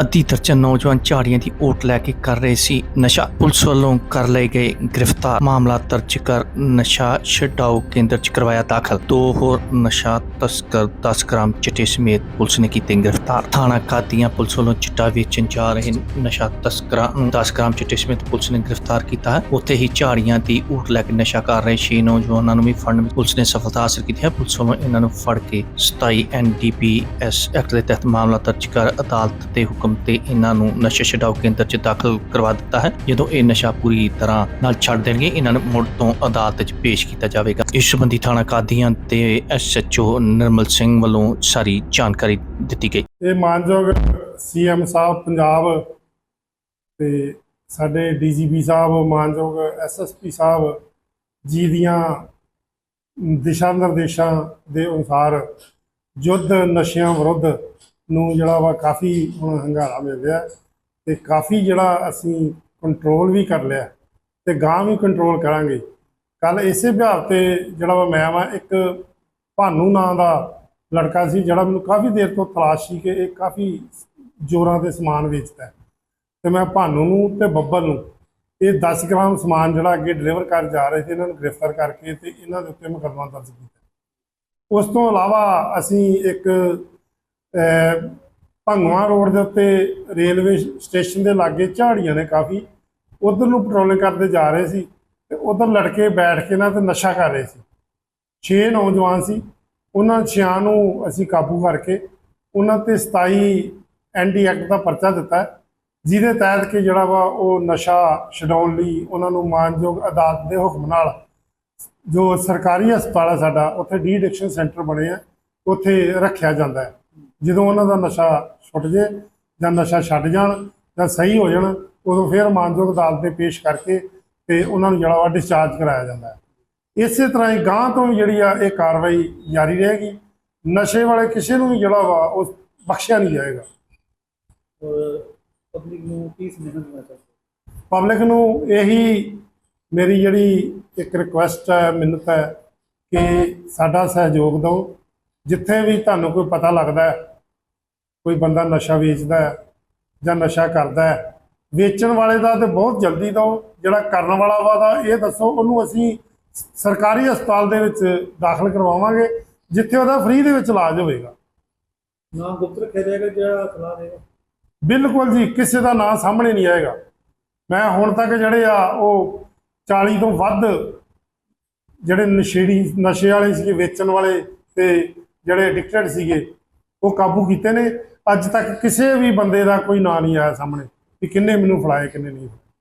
ਅੱਧੀ ਦਰਜਨ ਨੌਜਵਾਨ ਝਾੜੀਆਂ ਦੀ ਓਟ ਲੈ ਕੇ ਕਰ ਰਹੇ ਸੀ। ਨਸ਼ਾ ਪੁਲਿਸ ਵੱਲੋਂ ਕਰ ਲਏ ਗਏ ਗ੍ਰਿਫਤਾਰ। ਮਾਮਲਾ ਦਰਜ ਕਰ ਨਸ਼ਾ ਛਡਾਓ ਕੇਂਦਰ ਚ ਕਰਵਾਇਆ ਦਾਖਲ। ਦੋ ਹੋਰ ਨਸ਼ਾ ਤਸਕਰ 10 ਗ੍ਰਾਮ ਚਿੱਟੇ ਸਮੇਤ ਪੁਲਿਸ ਨੇ ਕੀਤੇ ਗ੍ਰਿਫਤਾਰ। ਥਾਣਾ ਕਾਦੀਆਂ ਪੁਲਿਸ ਵੱਲੋਂ ਚਿੱਟਾ ਵੇਚਣ ਜਾ ਰਹੇ ਨਸ਼ਾ ਤਸਕਰਾਂ ਨੂੰ 10 ਗ੍ਰਾਮ ਚਿੱਟੇ ਸਮੇਤ ਪੁਲਿਸ ਨੇ ਗ੍ਰਿਫਤਾਰ ਕੀਤਾ ਉੱਥੇ ਹੀ ਝਾੜੀਆਂ ਦੀ ਓਟ ਲੈ ਕੇ ਨਸ਼ਾ ਕਰ ਰਹੇ ਛੇ ਨੌਜਵਾਨਾਂ ਨੂੰ ਵੀ ਫੜਨ ਵਿੱਚ ਪੁਲਿਸ ਨੇ ਸਫਲਤਾ ਹਾਸਲ ਕੀਤੀ ਹੈ। ਪੁਲਿਸ ਵੱਲੋਂ ਇਹਨਾਂ ਨੂੰ ਫੜ ਕੇ 27 ਐਨਡੀਪੀਐਸ ਐਕਟ ਦੇ ਤਹਿਤ ਮਾਮਲਾ ਦਰਜ ਕਰ ਅਦਾਲਤ ਦੇ ਹੁਕਮ ਤੇ ਇਹਨਾਂ ਨੂੰ ਨਸ਼ਾ ਛਡਾਓ ਕੇਂਦਰ 'ਚ ਦਾਖਲ ਕਰਵਾ ਦਿੱਤਾ ਹੈ। ਜਦੋਂ ਇਹ ਨਸ਼ਾ ਪੂਰੀ ਤਰ੍ਹਾਂ ਨਾਲ ਛੱਡ ਦੇਣਗੇ, ਇਹਨਾਂ ਨੂੰ ਮੁੜ ਤੋਂ ਅਦਾਲਤ 'ਚ ਪੇਸ਼ ਕੀਤਾ ਜਾਵੇਗਾ। ਇਸ ਸੰਬੰਧੀ ਥਾਣਾ ਕਾਦੀਆਂ ਤੇ ਐਸਐਚਓ ਨਿਰਮਲ ਸਿੰਘ ਵੱਲੋਂ ਸਾਰੀ ਜਾਣਕਾਰੀ ਦਿੱਤੀ ਗਈ। ਇਹ ਮਾਨਯੋਗ ਸੀਐਮ ਸਾਹਿਬ ਪੰਜਾਬ ਤੇ ਸਾਡੇ ਡੀਜੀਪੀ ਸਾਹਿਬ, ਮਾਨਯੋਗ ਐਸਐਸਪੀ ਸਾਹਿਬ ਜੀ ਦੀਆਂ ਦਿਸ਼ਾ ਨਿਰਦੇਸ਼ਾਂ ਦੇ ਅਨੁਸਾਰ ਯੁੱਧ ਨਸ਼ਿਆਂ ਵਿਰੁੱਧ ਨੂੰ ਜਿਹੜਾ ਵਾ ਕਾਫੀ ਹੁਣ ਹੰਗਾਰਾ ਮਿਲ ਰਿਹਾ ਤੇ ਕਾਫੀ ਜਿਹੜਾ ਅਸੀਂ ਕੰਟਰੋਲ ਵੀ ਕਰ ਲਿਆ ਤੇ ਗਾਂ ਵੀ ਕੰਟਰੋਲ ਕਰਾਂਗੇ। ਕੱਲ ਇਸੇ ਵਿਹਾਰ ਤੇ ਜਿਹੜਾ ਵਾ ਮੈਂ ਵਾ, ਇੱਕ ਭਾਨੂ ਨਾਂ ਦਾ ਲੜਕਾ ਸੀ ਜਿਹੜਾ ਮੈਨੂੰ ਕਾਫੀ ਦੇਰ ਤੋਂ ਤਲਾਸ਼ ਸੀ ਕਿ ਇਹ ਕਾਫੀ ਜੋਰਾਂ ਤੇ ਸਮਾਨ ਵੇਚਦਾ ਹੈ। ਤੇ ਮੈਂ ਭਾਨੂ ਨੂੰ ਤੇ ਬੱਬਲ ਨੂੰ ਇਹ 10 ਗ੍ਰਾਮ ਸਮਾਨ ਜਿਹੜਾ ਅੱਗੇ ਡਿਲੀਵਰ ਕਰ ਜਾ ਰਹੇ ਸੀ ਇਹਨਾਂ ਨੂੰ ਗ੍ਰਿਫਤਾਰ ਕਰਕੇ ਤੇ ਇਹਨਾਂ ਦੇ ਉੱਤੇ ਮੁਕੱਦਮਾ ਦਰਜ ਕੀਤਾ। ਉਸ ਤੋਂ ਇਲਾਵਾ ਅਸੀਂ ਇੱਕ ਅਹ, ਭੰਗਵਾ ਰੋਡ ਦੇ ਉੱਤੇ ਰੇਲਵੇ ਸਟੇਸ਼ਨ ਦੇ ਲਾਗੇ ਝਾੜੀਆਂ ਨੇ ਕਾਫੀ ਉਧਰ ਨੂੰ ਪੈਟਰੋਲਿੰਗ ਕਰਦੇ ਜਾ ਰਹੇ ਸੀ ਤੇ ਉਧਰ ਲੜਕੇ ਬੈਠ ਕੇ ਨਾ ਤੇ ਨਸ਼ਾ ਕਰ ਰਹੇ ਸੀ। ਛੇ ਨੌਜਵਾਨ ਸੀ। ਉਹਨਾਂ ਛਿਆਂ ਨੂੰ ਅਸੀਂ ਕਾਬੂ ਕਰਕੇ ਉਹਨਾਂ ਤੇ 27 ਐਨਡੀ ਐਕਟ ਦਾ ਪਰਚਾ ਦਿੱਤਾ ਜਿਹਦੇ ਤਹਿਤ ਕਿ ਜਿਹੜਾ ਵਾ ਉਹ ਨਸ਼ਾ ਛਡਾਉਣ ਲਈ ਉਹਨਾਂ ਨੂੰ ਮਾਨਯੋਗ ਅਦਾਲਤ ਦੇ ਹੁਕਮ ਨਾਲ ਜੋ ਸਰਕਾਰੀ ਹਸਪਤਾਲ ਹੈ ਸਾਡਾ, ਉੱਥੇ ਡੀ ਐਡਿਕਸ਼ਨ ਸੈਂਟਰ ਬਣੇ ਆ, ਉੱਥੇ ਰੱਖਿਆ ਜਾਂਦਾ ਹੈ। ਜਦੋਂ ਉਹਨਾਂ ਦਾ ਨਸ਼ਾ ਛੁੱਟ ਜੇ ਜਾਂ ਨਸ਼ਾ ਛੱਡ ਜਾਣ ਜਾਂ ਸਹੀ ਹੋ ਜਾਣ, ਉਦੋਂ ਫਿਰ ਮਾਨਯੋਗ ਅਦਾਲਤ ਦੇ ਪੇਸ਼ ਕਰਕੇ ਤੇ ਉਹਨਾਂ ਨੂੰ ਜਿਹੜਾ ਵਾ ਡਿਸਚਾਰਜ ਕਰਾਇਆ ਜਾਂਦਾ ਹੈ। ਇਸੇ ਤਰ੍ਹਾਂ ਹੀ ਗਾਂ ਤੋਂ ਵੀ ਜਿਹੜੀ ਆ ਇਹ ਕਾਰਵਾਈ ਜਾਰੀ ਰਹੇਗੀ। ਨਸ਼ੇ ਵਾਲੇ ਕਿਸੇ ਨੂੰ ਵੀ ਜਿਹੜਾ ਵਾ ਉਹ ਬਖਸ਼ਿਆ ਨਹੀਂ ਜਾਏਗਾ। ਪਬਲਿਕ ਨੂੰ ਕੀ ਸੁਨੇਹਾ ਦੇਣਾ ਚਾਹੁੰਦੇ ਪਬਲਿਕ ਨੂੰ ਇਹੀ ਮੇਰੀ ਜਿਹੜੀ ਇੱਕ ਰਿਕੁਐਸਟ ਹੈ ਮਿੰਨਤ ਹੈ ਕਿ ਸਾਡਾ ਸਹਿਯੋਗ ਦਿਓ। ਜਿੱਥੇ ਵੀ ਤੁਹਾਨੂੰ ਕੋਈ ਪਤਾ ਲੱਗਦਾ ਹੈ ਕੋਈ ਬੰਦਾ ਨਸ਼ਾ ਵੇਚਦਾ ਹੈ ਜਾਂ ਨਸ਼ਾ ਕਰਦਾ ਹੈ ਵੇਚਣ ਵਾਲੇ ਦਾ ਤੇ ਬਹੁਤ ਜਲਦੀ ਦਿਓ। ਜਿਹੜਾ ਕਰਨ ਵਾਲਾ ਵਾ ਦਾ ਇਹ ਦੱਸੋ ਉਹਨੂੰ ਅਸੀਂ ਸਰਕਾਰੀ ਹਸਪਤਾਲ ਦੇ ਵਿੱਚ ਦਾਖਲ ਕਰਵਾਵਾਂਗੇ ਜਿੱਥੇ ਉਹਦਾ ਫ੍ਰੀ ਦੇ ਵਿੱਚ ਇਲਾਜ ਹੋਵੇਗਾ ਨਾਮ ਗੁਪਤ ਰੱਖਿਆ ਜਾਏਗਾ ਜਿਹੜਾ ਸਲਾਹ ਦੇਗਾ? ਬਿਲਕੁਲ ਜੀ ਕਿਸੇ ਦਾ ਨਾਂ ਸਾਹਮਣੇ ਨਹੀਂ ਆਏਗਾ। ਮੈਂ ਹੁਣ ਤੱਕ ਜਿਹੜੇ ਆ ਉਹ 40 ਤੋਂ ਵੱਧ ਜਿਹੜੇ ਨਸ਼ੇੜੀ ਨਸ਼ੇ ਵਾਲੇ ਸੀਗੇ ਵੇਚਣ ਵਾਲੇ ਤੇ ਜਿਹੜੇ ਐਡਿਕਟਡ ਸੀਗੇ ਉਹ ਕਾਬੂ ਕੀਤੇ ਨੇ। ਅੱਜ ਤੱਕ ਕਿਸੇ ਵੀ ਬੰਦੇ ਦਾ ਕੋਈ ਨਾਂ ਨਹੀਂ ਆਇਆ ਸਾਹਮਣੇ ਕਿ ਕਿੰਨੇ ਮੈਨੂੰ ਫੜਾਏ ਕਿੰਨੇ ਨਹੀਂ